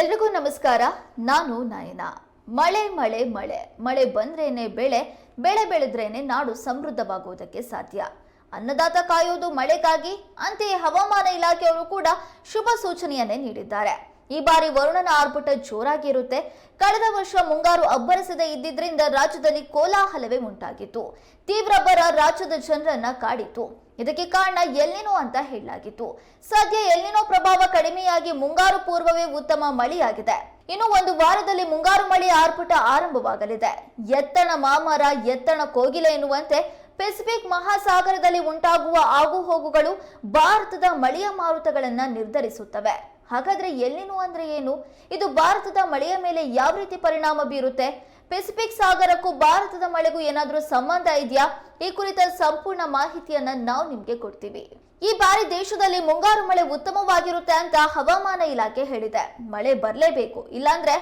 ಎಲ್ರಿಗೂ ನಮಸ್ಕಾರ. ನಾನು ನಯನ. ಮಳೆ ಮಳೆ ಮಳೆ. ಮಳೆ ಬಂದ್ರೇನೆ ಬೆಳೆ ಬೆಳೆ ಬೆಳೆದ್ರೇನೆ ನಾಡು ಸಮೃದ್ಧವಾಗುವುದಕ್ಕೆ ಸಾಧ್ಯ. ಅನ್ನದಾತ ಕಾಯೋದು ಮಳೆಗಾಗಿ, ಅಂತೆಯೇ ಹವಾಮಾನ ಇಲಾಖೆಯವರು ಕೂಡ ಶುಭ ಸೂಚನೆಯನ್ನೇ ನೀಡಿದ್ದಾರೆ. ಈ ಬಾರಿ ವರುಣನ ಆರ್ಭಟ ಜೋರಾಗಿರುತ್ತೆ ಕಳೆದ ವರ್ಷ ಮುಂಗಾರು ಅಬ್ಬರಿಸದೇ ಇದ್ದಿದ್ದರಿಂದ ರಾಜ್ಯದಲ್ಲಿ ಕೋಲಾಹಲವೇ ಉಂಟಾಗಿತ್ತು. ತೀವ್ರ ಬರ ರಾಜ್ಯದ ಜನರನ್ನ ಕಾಡಿತು ಇದಕ್ಕೆ ಕಾರಣ ಎಲ್ಲಿನೋ ಅಂತ ಹೇಳಲಾಗಿತ್ತು. ಸದ್ಯ ಎಲ್ಲಿನೋ ಪ್ರಭಾವ ಕಡಿಮೆಯಾಗಿ ಮುಂಗಾರು ಪೂರ್ವವೇ ಉತ್ತಮ ಮಳೆಯಾಗಿದೆ. ಇನ್ನು ಒಂದು ವಾರದಲ್ಲಿ ಮುಂಗಾರು ಮಳೆ ಆರ್ಭಟ ಆರಂಭವಾಗಲಿದೆ. ಎತ್ತಣ ಮಾಮರ ಎತ್ತಣ ಕೋಗಿಲೆ ಎನ್ನುವಂತೆ ಪೆಸಿಫಿಕ್ ಮಹಾಸಾಗರದಲ್ಲಿ ಉಂಟಾಗುವ ಆಗುಹೋಗುಗಳು ಭಾರತದ ಮಳೆಯ ಮಾರುತಗಳನ್ನು ನಿರ್ಧರಿಸುತ್ತವೆ. ಹಾಗಾದ್ರೆ ಎಲ್ಲಿನೂ ಅಂದ್ರೆ ಏನು? ಇದು ಭಾರತದ ಮಳೆಯ ಮೇಲೆ ಯಾವ ರೀತಿ ಪರಿಣಾಮ ಬೀರುತ್ತೆ? ಪೆಸಿಫಿಕ್ ಸಾಗರಕ್ಕೂ ಭಾರತದ ಮಳೆಗೂ ಏನಾದರೂ ಸಂಬಂಧ ಇದೆಯಾ? ಈ ಕುರಿತ ಸಂಪೂರ್ಣ ಮಾಹಿತಿಯನ್ನ ನಾವು ನಿಮ್ಗೆ ಕೊಡ್ತೀವಿ. ಈ ಬಾರಿ ದೇಶದಲ್ಲಿ ಮುಂಗಾರು ಮಳೆ ಉತ್ತಮವಾಗಿರುತ್ತೆ ಅಂತ ಹವಾಮಾನ ಇಲಾಖೆ ಹೇಳಿದೆ. ಮಳೆ ಬರಲೇಬೇಕು, ಇಲ್ಲಾಂದ್ರೆ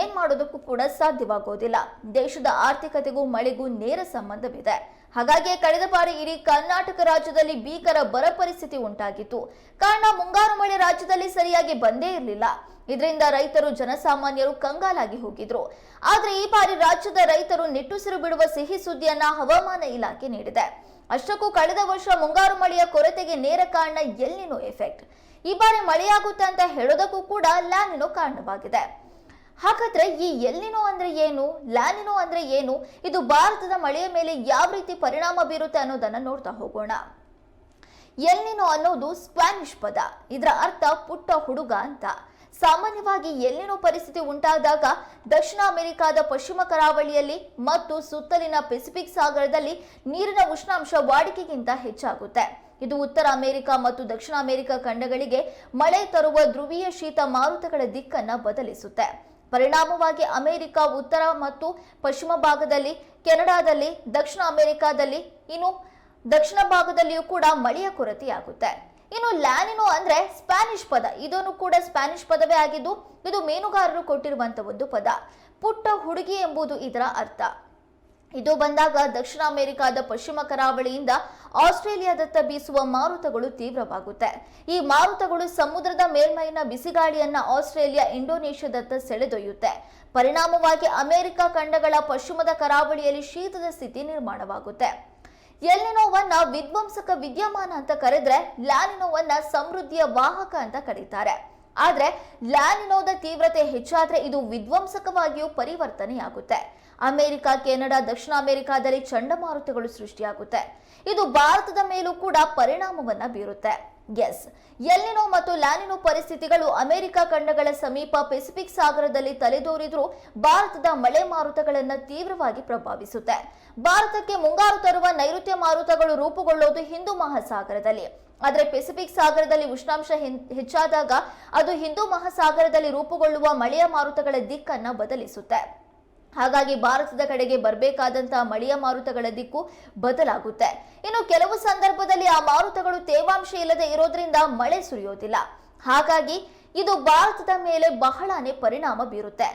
ಏನ್ ಮಾಡೋದಕ್ಕೂ ಕೂಡ ಸಾಧ್ಯವಾಗೋದಿಲ್ಲ. ದೇಶದ ಆರ್ಥಿಕತೆಗೂ ಮಳೆಗೂ ನೇರ ಸಂಬಂಧವಿದೆ. ಹಾಗಾಗಿ ಕಳೆದ ಬಾರಿ ಇಡೀ ಕರ್ನಾಟಕ ರಾಜ್ಯದಲ್ಲಿ ಭೀಕರ ಬರ ಪರಿಸ್ಥಿತಿ ಉಂಟಾಗಿತ್ತು. ಕಾರಣ ಮುಂಗಾರು ಮಳೆ ರಾಜ್ಯದಲ್ಲಿ ಸರಿಯಾಗಿ ಬಂದೇ ಇರಲಿಲ್ಲ. ಇದರಿಂದ ರೈತರು ಜನಸಾಮಾನ್ಯರು ಕಂಗಾಲಾಗಿ ಹೋಗಿದ್ರು. ಆದ್ರೆ ಈ ಬಾರಿ ರಾಜ್ಯದ ರೈತರು ನಿಟ್ಟುಸಿರು ಬಿಡುವ ಸಿಹಿ ಸುದ್ದಿಯನ್ನ ಹವಾಮಾನ ಇಲಾಖೆ ನೀಡಿದೆ. ಅಷ್ಟಕ್ಕೂ ಕಳೆದ ವರ್ಷ ಮುಂಗಾರು ಮಳೆಯ ಕೊರತೆಗೆ ನೇರ ಕಾರಣ ಎಲ್ಲಿನೋ ಎಫೆಕ್ಟ್. ಈ ಬಾರಿ ಮಳೆಯಾಗುತ್ತೆ ಅಂತ ಹೇಳೋದಕ್ಕೂ ಕೂಡ ಲ್ಯಾನಿನೋ ಕಾರಣವಾಗಿದೆ. ಹಾಗಾದ್ರೆ ಈ ಎಲ್ನಿನೋ ಅಂದ್ರೆ ಏನು, ಲ್ಯಾನಿನೋ ಅಂದ್ರೆ ಏನು, ಇದು ಭಾರತದ ಮಳೆಯ ಮೇಲೆ ಯಾವ ರೀತಿ ಪರಿಣಾಮ ಬೀರುತ್ತೆ ಅನ್ನೋದನ್ನ ನೋಡ್ತಾ ಹೋಗೋಣ. ಎಲ್ನಿನೋ ಅನ್ನೋದು ಸ್ಪ್ಯಾನಿಷ್ ಪದ. ಇದರ ಅರ್ಥ ಪುಟ್ಟ ಹುಡುಗ ಅಂತ. ಸಾಮಾನ್ಯವಾಗಿ ಎಲ್ಲಿನೋ ಪರಿಸ್ಥಿತಿ ಉಂಟಾದಾಗ ದಕ್ಷಿಣ ಅಮೆರಿಕಾದ ಪಶ್ಚಿಮ ಕರಾವಳಿಯಲ್ಲಿ ಮತ್ತು ಸುತ್ತಲಿನ ಪೆಸಿಫಿಕ್ ಸಾಗರದಲ್ಲಿ ನೀರಿನ ಉಷ್ಣಾಂಶ ವಾಡಿಕೆಗಿಂತ ಹೆಚ್ಚಾಗುತ್ತೆ. ಇದು ಉತ್ತರ ಅಮೆರಿಕ ಮತ್ತು ದಕ್ಷಿಣ ಅಮೆರಿಕ ಖಂಡಗಳಿಗೆ ಮಳೆ ತರುವ ಧ್ರುವೀಯ ಶೀತ ಮಾರುತಗಳ ದಿಕ್ಕನ್ನ ಬದಲಿಸುತ್ತೆ. ಪರಿಣಾಮವಾಗಿ ಅಮೆರಿಕ ಉತ್ತರ ಮತ್ತು ಪಶ್ಚಿಮ ಭಾಗದಲ್ಲಿ, ಕೆನಡಾದಲ್ಲಿ, ದಕ್ಷಿಣ ಅಮೆರಿಕಾದಲ್ಲಿ, ಇನ್ನು ದಕ್ಷಿಣ ಭಾಗದಲ್ಲಿಯೂ ಕೂಡ ಮಳೆಯ ಕೊರತೆಯಾಗುತ್ತೆ. ಇನ್ನು ಲ್ಯಾನಿನೋ ಅಂದ್ರೆ ಸ್ಪ್ಯಾನಿಷ್ ಪದ. ಇದನ್ನು ಕೂಡ ಸ್ಪ್ಯಾನಿಷ್ ಪದವೇ ಆಗಿದ್ದು, ಇದು ಮೀನುಗಾರರು ಕೊಟ್ಟಿರುವಂತಹ ಒಂದು ಪದ. ಪುಟ್ಟ ಹುಡುಗಿ ಎಂಬುದು ಇದರ ಅರ್ಥ. ಇದು ಬಂದಾಗ ದಕ್ಷಿಣ ಅಮೆರಿಕಾದ ಪಶ್ಚಿಮ ಕರಾವಳಿಯಿಂದ ಆಸ್ಟ್ರೇಲಿಯಾದತ್ತ ಬೀಸುವ ಮಾರುತಗಳು ತೀವ್ರವಾಗುತ್ತೆ. ಈ ಮಾರುತಗಳು ಸಮುದ್ರದ ಮೇಲ್ಮೈನ ಬಿಸಿಗಾಳಿಯನ್ನ ಆಸ್ಟ್ರೇಲಿಯಾ, ಇಂಡೋನೇಷ್ಯಾದತ್ತ ಸೆಳೆದೊಯ್ಯುತ್ತೆ. ಪರಿಣಾಮವಾಗಿ ಅಮೆರಿಕ ಖಂಡಗಳ ಪಶ್ಚಿಮದ ಕರಾವಳಿಯಲ್ಲಿ ಶೀತದ ಸ್ಥಿತಿ ನಿರ್ಮಾಣವಾಗುತ್ತೆ. ಎಲ್ಲಿನೋವನ್ನ ವಿಧ್ವಂಸಕ ವಿದ್ಯಮಾನ ಅಂತ ಕರೆದ್ರೆ ಲ್ಯಾನಿನೋವನ್ನ ಸಮೃದ್ಧಿಯ ವಾಹಕ ಅಂತ ಕರೀತಾರೆ. ಆದ್ರೆ ಲ್ಯಾನಿನೋದ ತೀವ್ರತೆ ಹೆಚ್ಚಾದರೆ ಇದು ವಿಧ್ವಂಸಕವಾಗಿಯೂ ಪರಿವರ್ತನೆಯಾಗುತ್ತೆ. ಅಮೆರಿಕ, ಕೆನಡಾ, ದಕ್ಷಿಣ ಅಮೆರಿಕಾದಲ್ಲಿ ಚಂಡಮಾರುತಗಳು ಸೃಷ್ಟಿಯಾಗುತ್ತೆ. ಇದು ಭಾರತದ ಮೇಲೂ ಕೂಡ ಪರಿಣಾಮವನ್ನ ಬೀರುತ್ತೆ. ಎಸ್, ಎಲ್ಲಿನೋ ಮತ್ತು ಲ್ಯಾನಿನೋ ಪರಿಸ್ಥಿತಿಗಳು ಅಮೆರಿಕ ಖಂಡಗಳ ಸಮೀಪ ಪೆಸಿಫಿಕ್ ಸಾಗರದಲ್ಲಿ ತಲೆದೋರಿದ್ರೂ ಭಾರತದ ಮಳೆ ಮಾರುತಗಳನ್ನ ತೀವ್ರವಾಗಿ ಪ್ರಭಾವಿಸುತ್ತೆ. ಭಾರತಕ್ಕೆ ಮುಂಗಾರು ತರುವ ನೈಋತ್ಯ ಮಾರುತಗಳು ರೂಪುಗೊಳ್ಳೋದು ಹಿಂದೂ ಮಹಾಸಾಗರದಲ್ಲಿ. ಆದರೆ ಪೆಸಿಫಿಕ್ ಸಾಗರದಲ್ಲಿ ಉಷ್ಣಾಂಶ ಹೆಚ್ಚಾದಾಗ ಅದು ಹಿಂದೂ ಮಹಾಸಾಗರದಲ್ಲಿ ರೂಪುಗೊಳ್ಳುವ ಮಳೆಯ ಮಾರುತಗಳ ದಿಕ್ಕನ್ನು ಬದಲಿಸುತ್ತೆ. ಹಾಗಾಗಿ ಭಾರತದ ಕಡೆಗೆ ಬರಬೇಕಾದಂತಹ ಮಳೆಯ ಮಾರುತಗಳ ದಿಕ್ಕು ಬದಲಾಗುತ್ತೆ. ಇನ್ನು ಕೆಲವು ಸಂದರ್ಭದಲ್ಲಿ ಆ ಮಾರುತಗಳು ತೇವಾಂಶ ಇಲ್ಲದೆ ಇರೋದ್ರಿಂದ ಮಳೆ ಸುರಿಯೋದಿಲ್ಲ. ಹಾಗಾಗಿ ಇದು ಭಾರತದ ಮೇಲೆ ಬಹಳನೇ ಪರಿಣಾಮ ಬೀರುತ್ತೆ.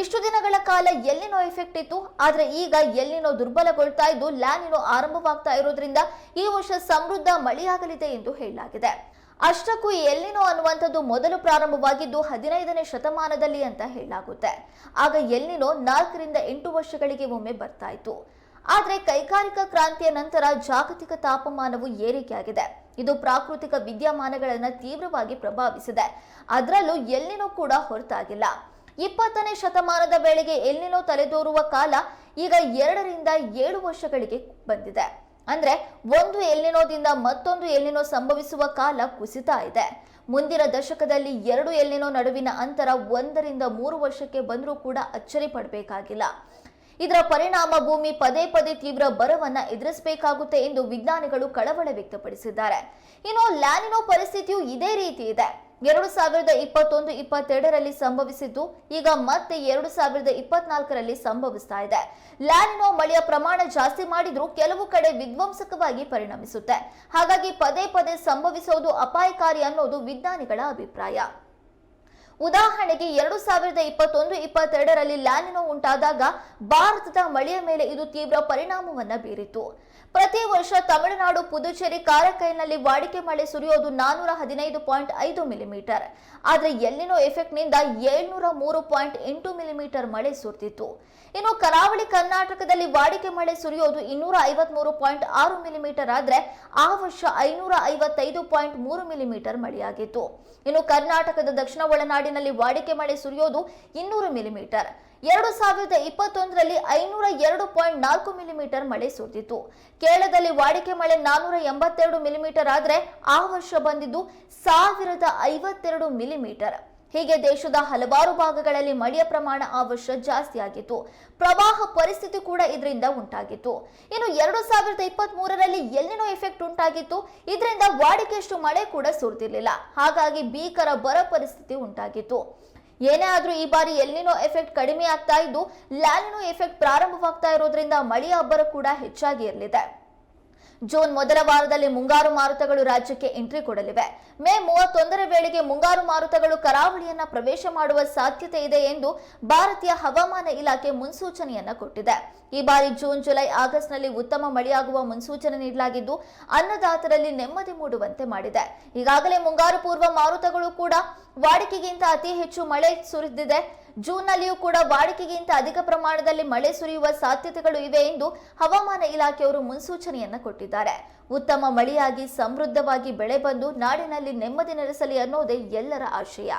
ಇಷ್ಟು ದಿನಗಳ ಕಾಲ ಎಲ್ಲಿನೋ ಎಫೆಕ್ಟ್ ಇತ್ತು, ಆದ್ರೆ ಈಗ ಎಲ್ಲಿನೋ ದುರ್ಬಲಗೊಳ್ತಾ ಇದ್ದು, ಲ್ಯಾನಿನೋ ಆರಂಭವಾಗ್ತಾ ಇರೋದ್ರಿಂದ ಈ ವರ್ಷ ಸಮೃದ್ಧ ಮಳೆಯಾಗಲಿದೆ ಎಂದು ಹೇಳಲಾಗಿದೆ. ಅಷ್ಟಕ್ಕೂ ಎಲ್ಲಿನೋ ಅನ್ನುವಂಥದ್ದು ಮೊದಲು ಪ್ರಾರಂಭವಾಗಿದ್ದು ಹದಿನೈದನೇ ಶತಮಾನದಲ್ಲಿ ಅಂತ ಹೇಳಲಾಗುತ್ತೆ. ಆಗ ಎಲ್ಲಿನೋ ನಾಲ್ಕರಿಂದ ಎಂಟು ವರ್ಷಗಳಿಗೆ ಒಮ್ಮೆ ಬರ್ತಾ ಇತ್ತು. ಆದರೆ ಕೈಗಾರಿಕಾ ಕ್ರಾಂತಿಯ ನಂತರ ಜಾಗತಿಕ ತಾಪಮಾನವು ಏರಿಕೆಯಾಗಿದೆ. ಇದು ಪ್ರಾಕೃತಿಕ ವಿದ್ಯಮಾನಗಳನ್ನು ತೀವ್ರವಾಗಿ ಪ್ರಭಾವಿಸಿದೆ. ಅದರಲ್ಲೂ ಎಲ್ಲಿನೂ ಕೂಡ ಹೊರತಾಗಿಲ್ಲ. ಇಪ್ಪತ್ತನೇ ಶತಮಾನದ ವೇಳೆಗೆ ಎಲ್ಲಿನೋ ತಲೆದೋರುವ ಕಾಲ ಈಗ ಎರಡರಿಂದ ಏಳು ವರ್ಷಗಳಿಗೆ ಬಂದಿದೆ. ಅಂದ್ರೆ ಒಂದು ಎಲ್ಲಿನೋದಿಂದ ಮತ್ತೊಂದು ಎಲ್ಲಿನೋ ಸಂಭವಿಸುವ ಕಾಲ ಕುಸಿತ ಇದೆ. ಮುಂದಿನ ದಶಕದಲ್ಲಿ ಎರಡು ಎಲ್ಲಿನೋ ನಡುವಿನ ಅಂತರ ಒಂದರಿಂದ ಮೂರು ವರ್ಷಕ್ಕೆ ಬಂದರೂ ಕೂಡ ಅಚ್ಚರಿ ಪಡಬೇಕಾಗಿಲ್ಲ. ಇದರ ಪರಿಣಾಮ ಭೂಮಿ ಪದೇ ಪದೇ ತೀವ್ರ ಬರವನ್ನ ಎದುರಿಸಬೇಕಾಗುತ್ತೆ ಎಂದು ವಿಜ್ಞಾನಿಗಳು ಕಳವಳ ವ್ಯಕ್ತಪಡಿಸಿದ್ದಾರೆ. ಇನ್ನು ಲ್ಯಾನಿನೋ ಪರಿಸ್ಥಿತಿಯು ಇದೇ ರೀತಿ ಇದೆ. ಎರಡು ಸಾವಿರದ ಇಪ್ಪತ್ತೊಂದು, ಇಪ್ಪತ್ತೆರಡರಲ್ಲಿ ಸಂಭವಿಸಿದ್ದು, ಈಗ ಮತ್ತೆ ಎರಡು ಸಾವಿರದ ಇಪ್ಪತ್ನಾಲ್ಕರಲ್ಲಿ ಸಂಭವಿಸ್ತಾ ಇದೆ. ಲ್ಯಾನಿನೋ ಮಳೆಯ ಪ್ರಮಾಣ ಜಾಸ್ತಿ ಮಾಡಿದ್ರೂ ಕೆಲವು ಕಡೆ ವಿಧ್ವಂಸಕವಾಗಿ ಪರಿಣಮಿಸುತ್ತೆ. ಹಾಗಾಗಿ ಪದೇ ಪದೇ ಸಂಭವಿಸೋದು ಅಪಾಯಕಾರಿ ಅನ್ನೋದು ವಿಜ್ಞಾನಿಗಳ ಅಭಿಪ್ರಾಯ. ಉದಾಹರಣೆಗೆ ಎರಡು ಸಾವಿರದ ಇಪ್ಪತ್ತೊಂದು ಇಪ್ಪತ್ತೆರಡರಲ್ಲಿ ಲ್ಯಾನಿನೋ ಉಂಟಾದಾಗ ಭಾರತದ ಮಳೆಯ ಮೇಲೆ ಇದು ತೀವ್ರ ಪರಿಣಾಮವನ್ನು ಬೀರಿತು. ಪ್ರತಿ ವರ್ಷ ತಮಿಳುನಾಡು ಪುದುಚೇರಿ ಕಾರಕೈನಲ್ಲಿ ವಾಡಿಕೆ ಮಳೆ ಸುರಿಯೋದು ನಾನೂರ ಹದಿನೈದು ಪಾಯಿಂಟ್ ಐದು ಮಿಲಿಮೀಟರ್. ಆದರೆ ಎಲ್ಲಿನೋ ಎಫೆಕ್ಟ್ನಿಂದ ಏಳ್ನೂರ ಮೂರು ಪಾಯಿಂಟ್ ಎಂಟು ಮಿಲಿಮೀಟರ್ ಮಳೆ ಸುರಿದಿತ್ತು. ಇನ್ನು ಕರಾವಳಿ ಕರ್ನಾಟಕದಲ್ಲಿ ವಾಡಿಕೆ ಮಳೆ ಸುರಿಯೋದು ಇನ್ನೂರ ಐವತ್ಮೂರು ಪಾಯಿಂಟ್ ಆರು ಮಿಲಿಮೀಟರ್ ಆದರೆ ಆ ವರ್ಷ ಐನೂರ ಐವತ್ತೈದು ಪಾಯಿಂಟ್ ಮೂರು ಮಿಲಿಮೀಟರ್ ಮಳೆಯಾಗಿತ್ತು. ಇನ್ನು ಕರ್ನಾಟಕದ ದಕ್ಷಿಣ ಒಳನಾಡಿನಲ್ಲಿ ವಾಡಿಕೆ ಮಳೆ ಸುರಿಯೋದು ಇನ್ನೂರು ಮಿಲಿಮೀಟರ್. ಎರಡು ಸಾವಿರದ ಇಪ್ಪತ್ತೊಂದರಲ್ಲಿ ಐನೂರ ಎರಡು ಪಾಯಿಂಟ್ ನಾಲ್ಕು ಮಿಲಿಮೀಟರ್ ಮಳೆ ಸುರಿದಿತ್ತು. ಕೇರಳದಲ್ಲಿ ವಾಡಿಕೆ ಮಳೆ ನಾನೂರ ಎಂಬತ್ತೆರಡು ಮಿಲಿಮೀಟರ್ ಆದರೆ ಆ ವರ್ಷ ಬಂದಿದ್ದು ಸಾವಿರದ ಐವತ್ತೆರಡು ಮಿಲಿಮೀಟರ್. ಹೀಗೆ ದೇಶದ ಹಲವಾರು ಭಾಗಗಳಲ್ಲಿ ಮಳೆಯ ಪ್ರಮಾಣ ಆ ವರ್ಷ ಜಾಸ್ತಿಯಾಗಿತ್ತು ಪ್ರವಾಹ ಪರಿಸ್ಥಿತಿ ಕೂಡ ಇದರಿಂದ ಉಂಟಾಗಿತ್ತು. ಇನ್ನು ಎರಡು ಸಾವಿರದ ಇಪ್ಪತ್ತ್ ಮೂರರಲ್ಲಿ ಎಲ್ಲಿನೋ ಎಫೆಕ್ಟ್ ಉಂಟಾಗಿತ್ತು. ಇದರಿಂದ ವಾಡಿಕೆಯಷ್ಟು ಮಳೆ ಕೂಡ ಸುರಿದಿರಲಿಲ್ಲ. ಹಾಗಾಗಿ ಭೀಕರ ಬರ ಪರಿಸ್ಥಿತಿ ಉಂಟಾಗಿತ್ತು. ಏನೇ ಆದ್ರೂ ಈ ಬಾರಿ ಎಲ್ಲಿನೋ ಎಫೆಕ್ಟ್ ಕಡಿಮೆ ಆಗ್ತಾ ಇದ್ದು, ಲ್ಯಾಲಿನೋ ಎಫೆಕ್ಟ್ ಪ್ರಾರಂಭವಾಗ್ತಾ ಇರೋದ್ರಿಂದ ಮಳೆಯ ಅಬ್ಬರ ಕೂಡ ಹೆಚ್ಚಾಗಿ ಇರಲಿದೆ. ಜೂನ್ ಮೊದಲ ವಾರದಲ್ಲಿ ಮುಂಗಾರು ಮಾರುತಗಳು ರಾಜ್ಯಕ್ಕೆ ಎಂಟ್ರಿ ಕೊಡಲಿವೆ. ಮೇ ಮೂವತ್ತೊಂದರ ವೇಳೆಗೆ ಮುಂಗಾರು ಮಾರುತಗಳು ಕರಾವಳಿಯನ್ನ ಪ್ರವೇಶ ಮಾಡುವ ಸಾಧ್ಯತೆ ಇದೆ ಎಂದು ಭಾರತೀಯ ಹವಾಮಾನ ಇಲಾಖೆ ಮುನ್ಸೂಚನೆಯನ್ನ ಕೊಟ್ಟಿದೆ. ಈ ಬಾರಿ ಜೂನ್, ಜುಲೈ, ಆಗಸ್ಟ್ನಲ್ಲಿ ಉತ್ತಮ ಮಳೆಯಾಗುವ ಮುನ್ಸೂಚನೆ ನೀಡಲಾಗಿದ್ದು, ಅನ್ನದಾತರಲ್ಲಿ ನೆಮ್ಮದಿ ಮೂಡುವಂತೆ ಮಾಡಿದೆ. ಈಗಾಗಲೇ ಮುಂಗಾರು ಪೂರ್ವ ಮಾರುತಗಳು ಕೂಡ ವಾಡಿಕೆಗಿಂತ ಅತಿ ಹೆಚ್ಚು ಮಳೆ ಸುರಿದಿದೆ. ಜೂನ್ನಲ್ಲಿಯೂ ಕೂಡ ವಾಡಿಕೆಗಿಂತ ಅಧಿಕ ಪ್ರಮಾಣದಲ್ಲಿ ಮಳೆ ಸುರಿಯುವ ಸಾಧ್ಯತೆಗಳು ಇವೆ ಎಂದು ಹವಾಮಾನ ಇಲಾಖೆಯವರು ಮುನ್ಸೂಚನೆಯನ್ನ ಕೊಟ್ಟಿದ್ದಾರೆ. ಉತ್ತಮ ಮಳೆಯಾಗಿ ಸಮೃದ್ಧವಾಗಿ ಬೆಳೆ ಬಂದು ನಾಡಿನಲ್ಲಿ ನೆಮ್ಮದಿ ನೆಲೆಸಲಿ ಅನ್ನೋದೇ ಎಲ್ಲರ ಆಶಯ.